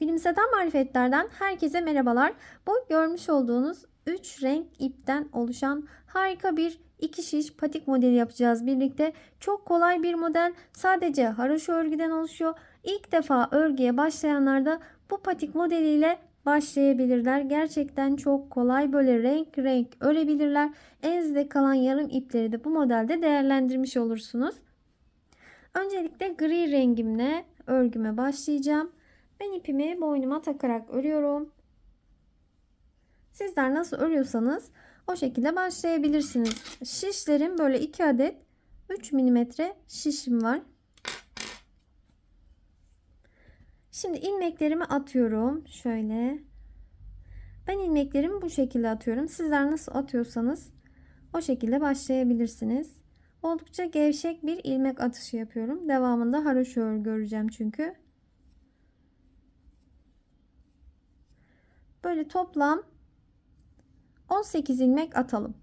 Gülümseten marifetlerden herkese merhabalar. Bu görmüş olduğunuz 3 renk ipten oluşan harika bir iki şiş patik modeli yapacağız birlikte. Çok kolay bir model. Sadece haroşa örgüden oluşuyor. İlk defa örgüye başlayanlar da bu patik modeliyle başlayabilirler. Gerçekten çok kolay böyle renk renk örebilirler. Elinizde kalan yarım ipleri de bu modelde değerlendirmiş olursunuz. Öncelikle gri rengimle örgüme başlayacağım. Ben ipimi boynuma takarak örüyorum. Sizler nasıl örüyorsanız o şekilde başlayabilirsiniz. Şişlerim böyle 2 adet 3 mm şişim var. Şimdi ilmeklerimi atıyorum. Şöyle. Ben ilmeklerimi bu şekilde atıyorum. Sizler nasıl atıyorsanız o şekilde başlayabilirsiniz. Oldukça gevşek bir ilmek atışı yapıyorum. Devamında haroşa örgü öreceğim çünkü. Böyle toplam 18 ilmek atalım.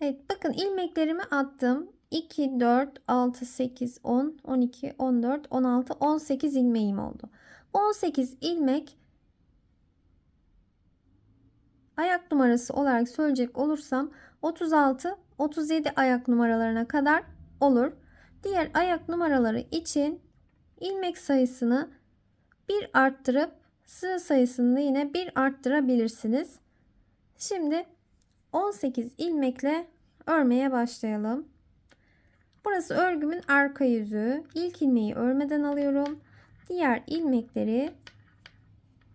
Evet bakın ilmeklerimi attım. 2, 4, 6, 8, 10, 12, 14, 16, 18 ilmeğim oldu. 18 ilmek ayak numarası olarak söyleyecek olursam 36, 37 ayak numaralarına kadar olur. Diğer ayak numaraları için ilmek sayısını bir arttırıp sıra sayısını yine bir arttırabilirsiniz. Şimdi 18 ilmekle örmeye başlayalım. Burası örgümün arka yüzü. İlk ilmeği örmeden alıyorum. Diğer ilmekleri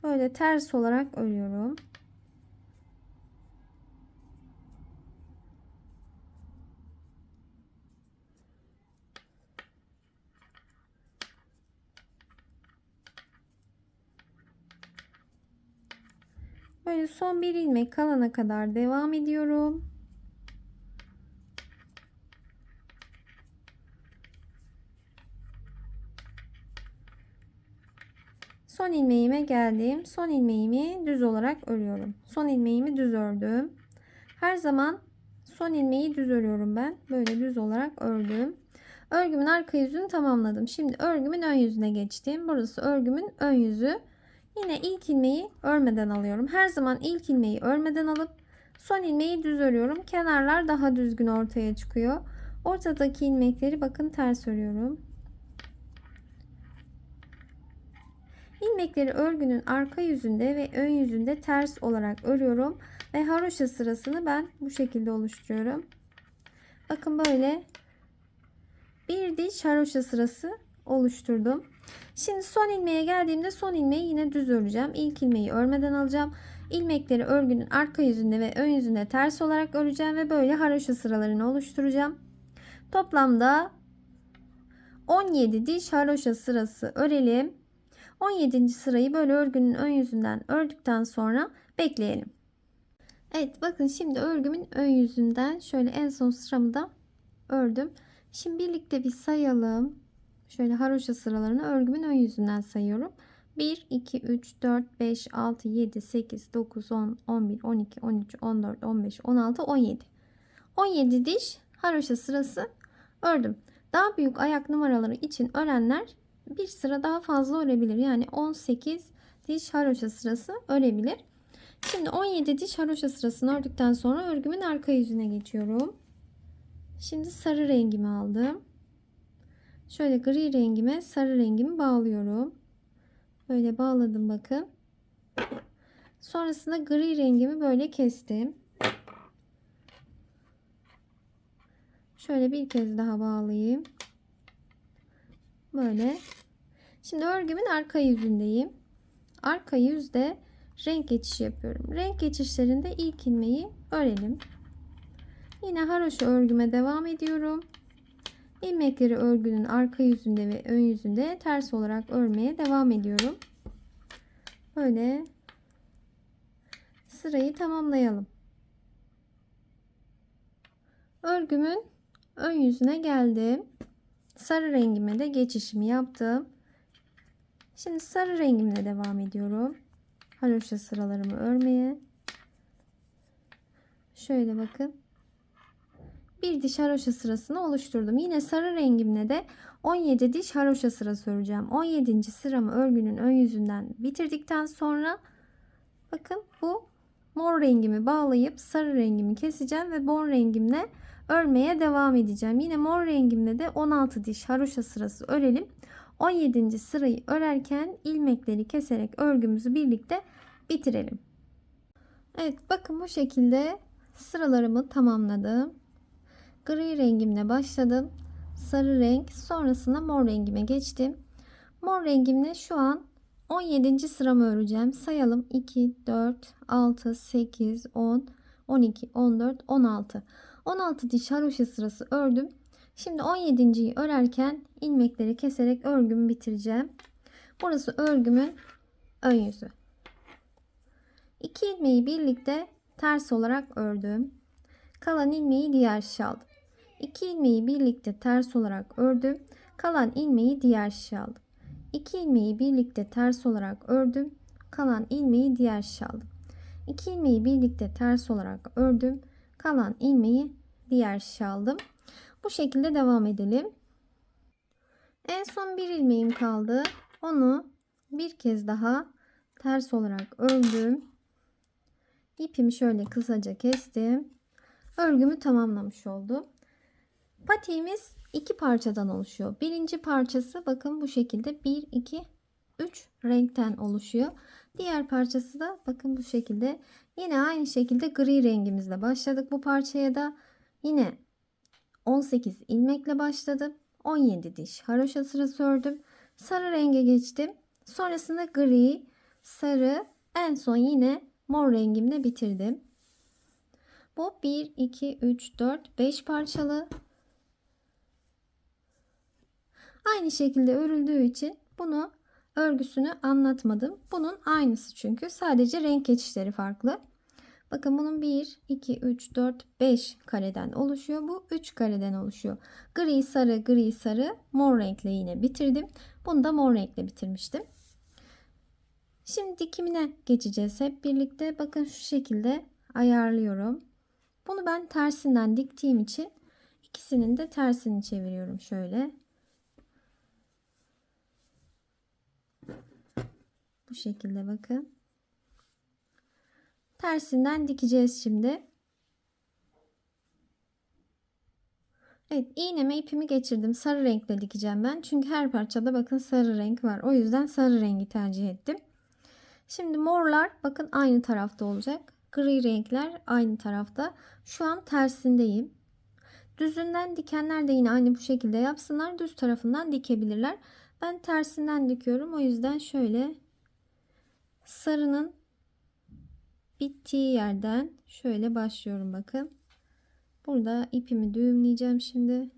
böyle ters olarak örüyorum. Böyle son bir ilmek kalana kadar devam ediyorum. Son ilmeğime geldim. Son ilmeğimi düz olarak örüyorum. Son ilmeğimi düz ördüm. Her zaman son ilmeği düz örüyorum ben. Böyle düz olarak ördüm. Örgümün arka yüzünü tamamladım. Şimdi örgümün ön yüzüne geçtim. Burası örgümün ön yüzü. Yine ilk ilmeği örmeden alıyorum. Her zaman ilk ilmeği örmeden alıp son ilmeği düz örüyorum. Kenarlar daha düzgün ortaya çıkıyor. Ortadaki ilmekleri bakın ters örüyorum. İlmekleri örgünün arka yüzünde ve ön yüzünde ters olarak örüyorum ve haroşa sırasını ben bu şekilde oluşturuyorum. Bakın böyle bir diş haroşa sırası oluşturdum. Şimdi son ilmeğe geldiğimde son ilmeği yine düz öreceğim. İlk ilmeği örmeden alacağım. İlmekleri örgünün arka yüzünde ve ön yüzünde ters olarak öreceğim ve böyle haroşa sıralarını oluşturacağım. Toplamda 17 diş haroşa sırası örelim. 17. sırayı böyle örgünün ön yüzünden ördükten sonra bekleyelim. Evet bakın şimdi örgümün ön yüzünden şöyle en son sıramı da ördüm. Şimdi birlikte bir sayalım. Şöyle haroşa sıralarını örgümün ön yüzünden sayıyorum. 1, 2, 3, 4, 5, 6, 7, 8, 9, 10, 11, 12, 13, 14, 15, 16, 17. 17 diş haroşa sırası ördüm. Daha büyük ayak numaraları için örenler bir sıra daha fazla örebilir. Yani 18 diş haroşa sırası örebilir. Şimdi 17 diş haroşa sırasını ördükten sonra örgümün arka yüzüne geçiyorum. Şimdi sarı rengimi aldım. Şöyle gri rengime sarı rengimi bağlıyorum. Böyle bağladım bakın. Sonrasında gri rengimi böyle kestim. Şöyle bir kez daha bağlayayım. Böyle. Şimdi örgümün arka yüzündeyim. Arka yüzde renk geçişi yapıyorum. Renk geçişlerinde ilk ilmeği örelim. Yine haroşa örgüme devam ediyorum. İlmekleri örgünün arka yüzünde ve ön yüzünde ters olarak örmeye devam ediyorum. Böyle sırayı tamamlayalım. Örgümün ön yüzüne geldim. Sarı rengime de geçişimi yaptım. Şimdi sarı rengimle devam ediyorum. Haroşa sıralarımı örmeye. Şöyle bakın. Bir diş haroşa sırasını oluşturdum. Yine sarı rengimle de 17 diş haroşa sırası öreceğim. 17. sıramı örgünün ön yüzünden bitirdikten sonra bakın bu mor rengimi bağlayıp sarı rengimi keseceğim ve mor rengimle örmeye devam edeceğim. Yine mor rengimle de 16 diş haroşa sırası örelim. 17. sırayı örerken ilmekleri keserek örgümüzü birlikte bitirelim. Evet bakın bu şekilde sıralarımı tamamladım. Gri rengimle başladım. Sarı renk sonrasında mor rengime geçtim. Mor rengimle şu an 17. sıramı öreceğim. Sayalım 2, 4, 6, 8, 10, 12, 14, 16. 16 diş haroşa sırası ördüm. Şimdi 17.yi örerken ilmekleri keserek örgümü bitireceğim. Burası örgümün ön yüzü. 2 ilmeği birlikte ters olarak ördüm. Kalan ilmeği diğer şişe aldım. 2 ilmeği birlikte ters olarak ördüm. Kalan ilmeği diğer şişe aldım. 2 ilmeği birlikte ters olarak ördüm. Kalan ilmeği diğer şişe aldım. 2 ilmeği birlikte ters olarak ördüm. Kalan ilmeği diğer şişe aldım. Bu şekilde devam edelim. En son bir ilmeğim kaldı. Onu bir kez daha ters olarak ördüm. İpimi şöyle kısaca kestim. Örgümü tamamlamış oldum. Patiğimiz iki parçadan oluşuyor. Birinci parçası bakın bu şekilde 1, 2, 3 renkten oluşuyor. Diğer parçası da bakın bu şekilde. Yine aynı şekilde gri rengimizle başladık bu parçaya da. Yine 18 ilmekle başladım. 17 diş haroşa sırası ördüm. Sarı renge geçtim. Sonrasında gri, sarı, en son yine mor rengimle bitirdim. Bu 1, 2, 3, 4, 5 parçalı. Aynı şekilde örüldüğü için bunu örgüsünü anlatmadım. Bunun aynısı çünkü sadece renk geçişleri farklı. Bakın bunun 1, 2, 3, 4, 5 kareden oluşuyor. Bu 3 kareden oluşuyor. Gri, sarı, gri, sarı, mor renkle yine bitirdim. Bunu da mor renkle bitirmiştim. Şimdi dikimine geçeceğiz hep birlikte. Bakın şu şekilde ayarlıyorum. Bunu ben tersinden diktiğim için ikisinin de tersini çeviriyorum şöyle. Bu şekilde bakın. Tersinden dikeceğiz şimdi. Evet iğneme ipimi geçirdim. Sarı renkle dikeceğim ben. Çünkü her parçada bakın sarı renk var. O yüzden sarı rengi tercih ettim. Şimdi morlar bakın aynı tarafta olacak. Gri renkler aynı tarafta. Şu an tersindeyim. Düzünden dikenler de yine aynı bu şekilde yapsınlar. Düz tarafından dikebilirler. Ben tersinden dikiyorum. O yüzden şöyle sarının bittiği yerden şöyle başlıyorum bakın. Burada ipimi düğümleyeceğim şimdi.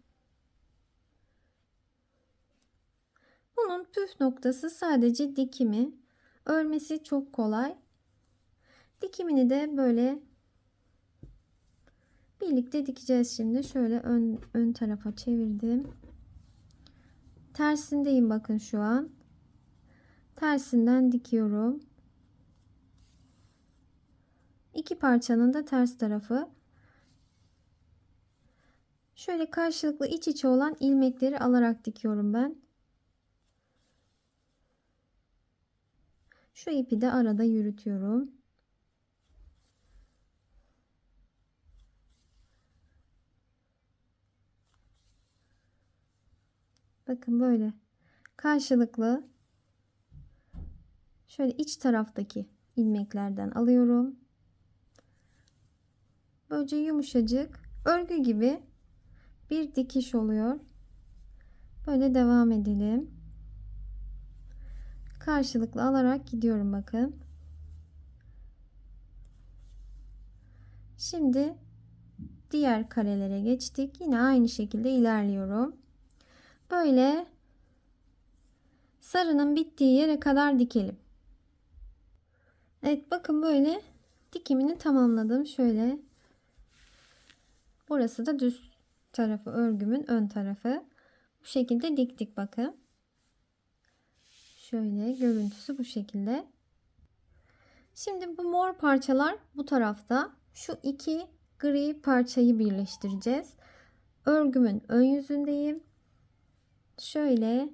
Bunun püf noktası sadece dikimi. Örmesi çok kolay. Dikimini de böyle birlikte dikeceğiz şimdi. Şöyle ön, ön tarafa çevirdim. Tersindeyim bakın şu an. Tersinden dikiyorum. İki parçanın da ters tarafı. Şöyle karşılıklı iç içe olan ilmekleri alarak dikiyorum ben. Şu ipi de arada yürütüyorum. Bakın böyle karşılıklı şöyle iç taraftaki ilmeklerden alıyorum. Böylece yumuşacık örgü gibi bir dikiş oluyor. Böyle devam edelim. Karşılıklı alarak gidiyorum bakın. Şimdi diğer karelere geçtik. Yine aynı şekilde ilerliyorum. Böyle sarının bittiği yere kadar dikelim. Evet bakın böyle dikimini tamamladım. Şöyle Burası da düz tarafı örgümün ön tarafı. Bu şekilde diktik bakın. Şöyle görüntüsü bu şekilde. Şimdi bu mor parçalar bu tarafta. Şu iki gri parçayı birleştireceğiz. örgümün ön yüzündeyim. Şöyle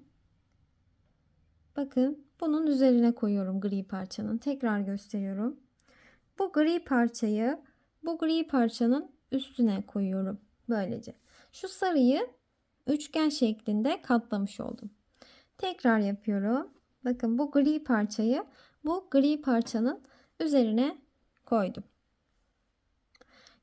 bakın bunun üzerine koyuyorum gri parçanın. Tekrar gösteriyorum. Bu gri parçayı bu gri parçanın üstüne koyuyorum. Böylece. Şu sarıyı üçgen şeklinde katlamış oldum. Tekrar yapıyorum. Bakın bu gri parçayı bu gri parçanın üzerine koydum.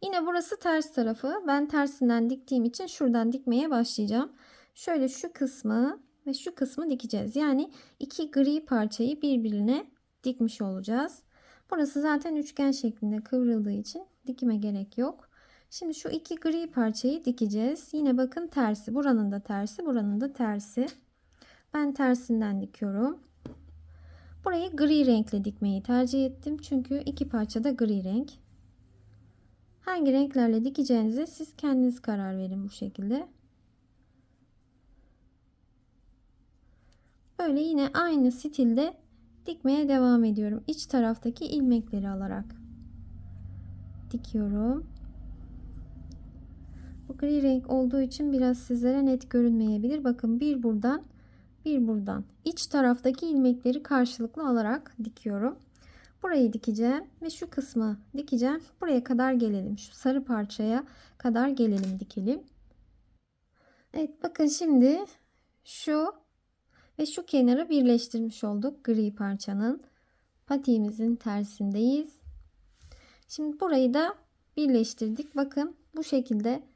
Yine burası ters tarafı. Ben tersinden diktiğim için şuradan dikmeye başlayacağım. Şöyle şu kısmı ve şu kısmı dikeceğiz. Yani iki gri parçayı birbirine dikmiş olacağız. Burası zaten üçgen şeklinde kıvrıldığı için dikime gerek yok. Şimdi şu iki gri parçayı dikeceğiz. Yine bakın tersi. Buranın da tersi, buranın da tersi. Ben tersinden dikiyorum. Burayı gri renkle dikmeyi tercih ettim. Çünkü iki parça da gri renk. Hangi renklerle dikeceğinize siz kendiniz karar verin bu şekilde. Böyle yine aynı stilde dikmeye devam ediyorum. İç taraftaki ilmekleri alarak dikiyorum. Gri renk olduğu için biraz sizlere net görünmeyebilir. Bakın bir buradan bir buradan. İç taraftaki ilmekleri karşılıklı alarak dikiyorum. Burayı dikeceğim ve şu kısmı dikeceğim. Buraya kadar gelelim. Şu sarı parçaya kadar gelelim dikelim. Evet bakın şimdi şu ve şu kenarı birleştirmiş olduk gri parçanın. Patiğimizin tersindeyiz. Şimdi burayı da birleştirdik. Bakın bu şekilde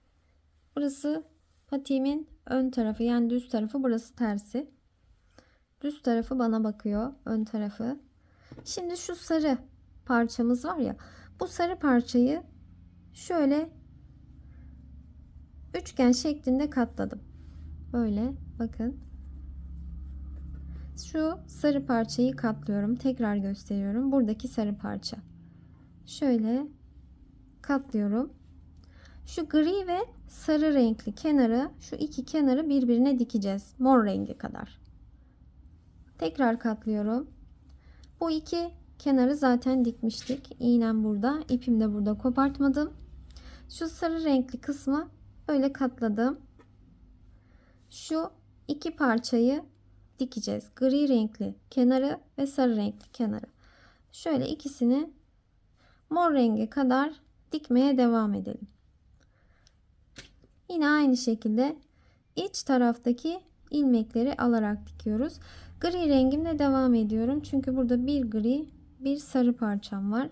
burası patiğimin ön tarafı yani düz tarafı burası tersi. Düz tarafı bana bakıyor. Ön tarafı. Şimdi şu sarı parçamız var ya. Bu sarı parçayı şöyle üçgen şeklinde katladım. Böyle bakın. Şu sarı parçayı katlıyorum. Tekrar gösteriyorum. Buradaki sarı parça. Şöyle katlıyorum. Şu gri ve sarı renkli kenarı, şu iki kenarı birbirine dikeceğiz. Mor rengi kadar. Tekrar katlıyorum. Bu iki kenarı zaten dikmiştik. İğnem burada, ipim de burada kopartmadım. Şu sarı renkli kısmı böyle katladım. Şu iki parçayı dikeceğiz. Gri renkli kenarı ve sarı renkli kenarı. Şöyle ikisini mor rengi kadar dikmeye devam edelim. Yine aynı şekilde iç taraftaki ilmekleri alarak dikiyoruz. Gri rengimle devam ediyorum. Çünkü burada bir gri bir sarı parçam var.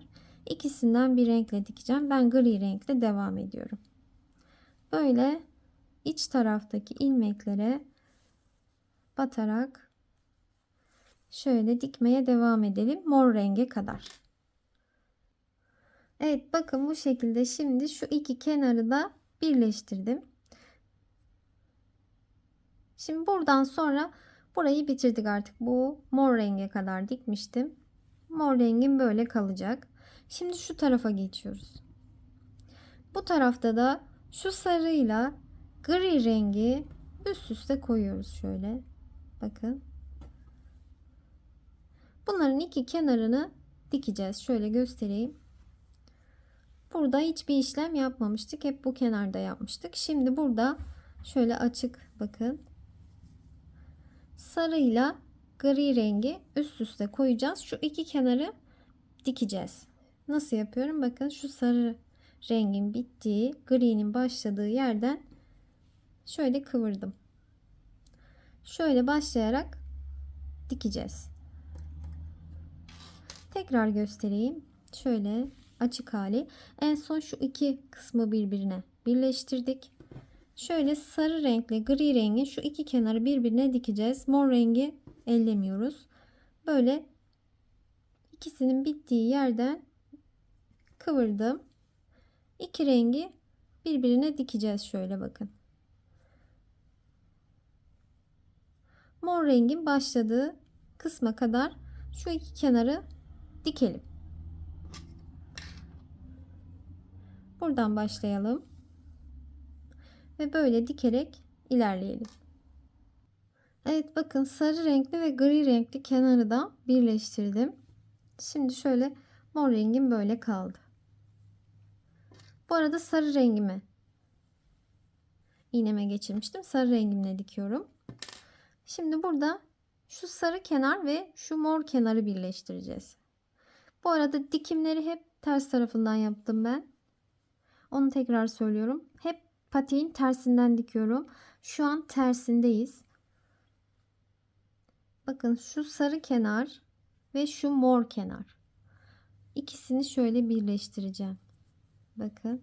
İkisinden bir renkle dikeceğim. Ben gri renkle devam ediyorum. Böyle iç taraftaki ilmeklere batarak şöyle dikmeye devam edelim. Mor renge kadar. Evet bakın bu şekilde şimdi şu iki kenarı da birleştirdim. Şimdi buradan sonra burayı bitirdik artık. Bu mor renge kadar dikmiştim. Mor rengim böyle kalacak. Şimdi şu tarafa geçiyoruz. Bu tarafta da şu sarıyla gri rengi üst üste koyuyoruz şöyle. Bakın. Bunların iki kenarını dikeceğiz. Şöyle göstereyim. Burada hiçbir işlem yapmamıştık. Hep bu kenarda yapmıştık. Şimdi burada şöyle açık bakın. Sarıyla gri rengi üst üste koyacağız. Şu iki kenarı dikeceğiz. Nasıl yapıyorum? Bakın şu sarı rengin bittiği, gri'nin başladığı yerden şöyle kıvırdım. Şöyle başlayarak dikeceğiz. Tekrar göstereyim. Şöyle açık hali. En son şu iki kısmı birbirine birleştirdik. Şöyle sarı renkle gri rengi şu iki kenarı birbirine dikeceğiz. Mor rengi ellemiyoruz. Böyle ikisinin bittiği yerden kıvırdım. İki rengi birbirine dikeceğiz şöyle bakın. Mor rengin başladığı kısma kadar şu iki kenarı dikelim. Buradan başlayalım. Ve böyle dikerek ilerleyelim. Evet bakın sarı renkli ve gri renkli kenarı da birleştirdim. Şimdi şöyle mor rengim böyle kaldı. Bu arada sarı rengimi iğneme geçirmiştim. Sarı rengimle dikiyorum. Şimdi burada şu sarı kenar ve şu mor kenarı birleştireceğiz. Bu arada dikimleri hep ters tarafından yaptım ben. Onu tekrar söylüyorum. Hep patiğin tersinden dikiyorum. Şu an tersindeyiz. Bakın şu sarı kenar ve şu mor kenar. İkisini şöyle birleştireceğim. Bakın.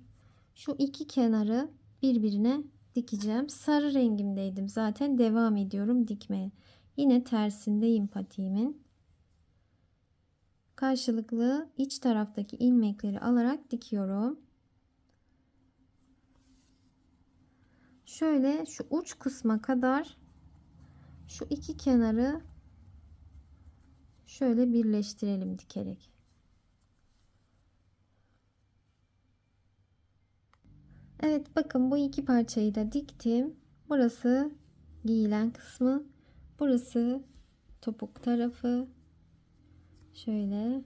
Şu iki kenarı birbirine dikeceğim. Sarı rengimdeydim. Zaten devam ediyorum dikmeye. Yine tersindeyim patiğimin. Karşılıklı iç taraftaki ilmekleri alarak dikiyorum. Şöyle şu uç kısma kadar şu iki kenarı şöyle birleştirelim dikerek. Evet bakın bu iki parçayı da diktim. Burası giyilen kısmı. Burası topuk tarafı. Şöyle.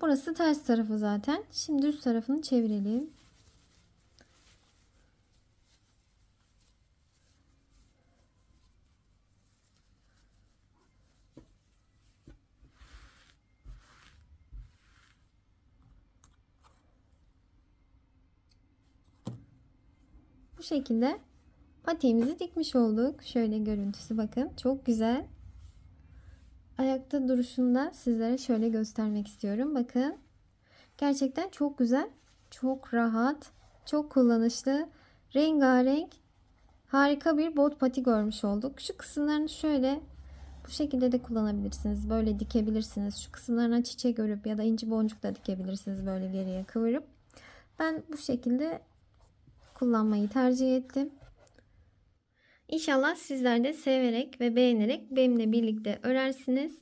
Burası ters tarafı zaten. Şimdi üst tarafını çevirelim. Bu şekilde patiğimizi dikmiş olduk. Şöyle görüntüsü bakın. Çok güzel. Ayakta duruşunu da sizlere şöyle göstermek istiyorum. Bakın. Gerçekten çok güzel. Çok rahat. Çok kullanışlı. Rengarenk. Harika bir bot pati görmüş olduk. Şu kısımlarını şöyle bu şekilde de kullanabilirsiniz. Böyle dikebilirsiniz. Şu kısımlarına çiçek örüp ya da inci boncuk da dikebilirsiniz. Böyle geriye kıvırıp. Ben bu şekilde kullanmayı tercih ettim. İnşallah sizler de severek ve beğenerek benimle birlikte örersiniz.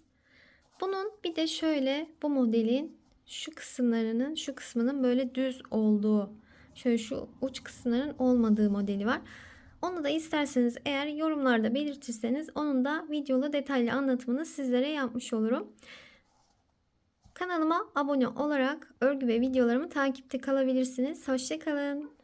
Bunun bir de şöyle bu modelin şu kısımlarının şu kısmının böyle düz olduğu şöyle şu uç kısımların olmadığı modeli var. Onu da isterseniz eğer yorumlarda belirtirseniz onun da videolu detaylı anlatımını sizlere yapmış olurum. Kanalıma abone olarak örgü ve videolarımı takipte kalabilirsiniz. Hoşçakalın.